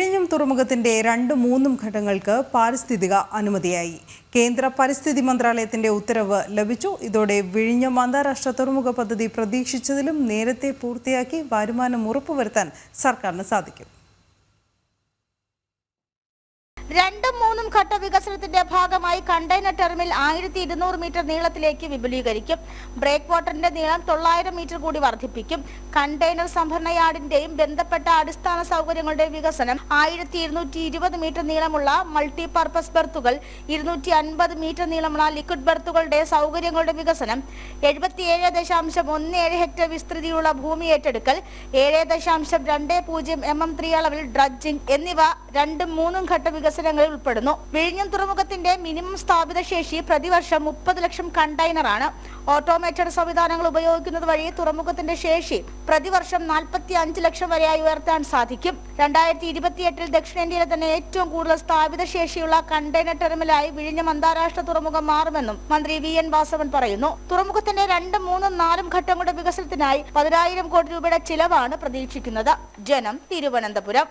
വിഴിഞ്ഞം തുറമുഖത്തിന്റെ രണ്ടും മൂന്നും ഘട്ടങ്ങൾക്ക് പാരിസ്ഥിതിക അനുമതിയായി. കേന്ദ്ര പരിസ്ഥിതി മന്ത്രാലയത്തിന്റെ ഉത്തരവ് ലഭിച്ചു. ഇതോടെ വിഴിഞ്ഞം അന്താരാഷ്ട്ര തുറമുഖ പദ്ധതി പ്രതീക്ഷിച്ചതിലും നേരത്തെ പൂർത്തിയാക്കി വരുമാനം ഉറപ്പുവരുത്താൻ സർക്കാരിന് സാധിക്കും. രണ്ടും മൂന്നും ഘട്ട വികസനത്തിന്റെ ഭാഗമായി കണ്ടെയ്നർ ടെർമിൽ ആയിരത്തി ഇരുന്നൂറ് മീറ്റർ നീളത്തിലേക്ക് വിപുലീകരിക്കും. ബ്രേക്ക് വാട്ടറിന്റെ നീളം തൊള്ളായിരം മീറ്റർ കൂടി വർദ്ധിപ്പിക്കും. കണ്ടെയ്നർ സംഭരണ യാർഡിന്റെയും ബന്ധപ്പെട്ട അടിസ്ഥാന സൗകര്യങ്ങളുടെ വികസനം ആയിരത്തി ഇരുന്നൂറ്റി ഇരുപത് മീറ്റർ നീളമുള്ള മൾട്ടി പർപ്പസ് ബർത്തുകൾ ഇരുന്നൂറ്റി അൻപത് മീറ്റർ നീളമുള്ള ലിക്വിഡ് ബെർത്തുകളുടെ സൗകര്യങ്ങളുടെ വികസനം എഴുപത്തിയേഴ് ദശാംശം ഒന്ന് ഏഴ് ഹെക്ടർ വിസ്തൃതിയുള്ള ഭൂമി ഏറ്റെടുക്കൽ ഏഴ് ദശാംശം രണ്ട് പൂജ്യം എം എം ത്രീ അളവിൽ ഡ്രഡ്ജിംഗ് എന്നിവ രണ്ടും മൂന്നും ഘട്ട വികസനങ്ങളിൽ ഉൾപ്പെടുന്നു. വിഴിഞ്ഞം തുറമുഖത്തിന്റെ മിനിമം സ്ഥാപിത ശേഷി പ്രതിവർഷം മുപ്പത് ലക്ഷം കണ്ടെയ്നറാണ്. ഓട്ടോമേറ്റഡ് സംവിധാനങ്ങൾ ഉപയോഗിക്കുന്നത് വഴി തുറമുഖത്തിന്റെ ശേഷി പ്രതിവർഷം നാൽപ്പത്തി അഞ്ച് ലക്ഷം വരെയായി ഉയർത്താൻ സാധിക്കും. രണ്ടായിരത്തി ഇരുപത്തിയെട്ടിൽ ദക്ഷിണേന്ത്യയിലെ തന്നെ ഏറ്റവും കൂടുതൽ സ്ഥാപിത ശേഷിയുള്ള കണ്ടെയ്നർ ടെർമിനലായി വിഴിഞ്ഞം അന്താരാഷ്ട്ര തുറമുഖം മാറുമെന്നും മന്ത്രി വി എൻ വാസവൻ പറയുന്നു. തുറമുഖത്തിന്റെ രണ്ടും മൂന്നും നാലും ഘട്ടങ്ങളുടെ വികസനത്തിനായി പതിനായിരം കോടി രൂപയുടെ ചിലവാണ് പ്രതീക്ഷിക്കുന്നത്. ജനം തിരുവനന്തപുരം.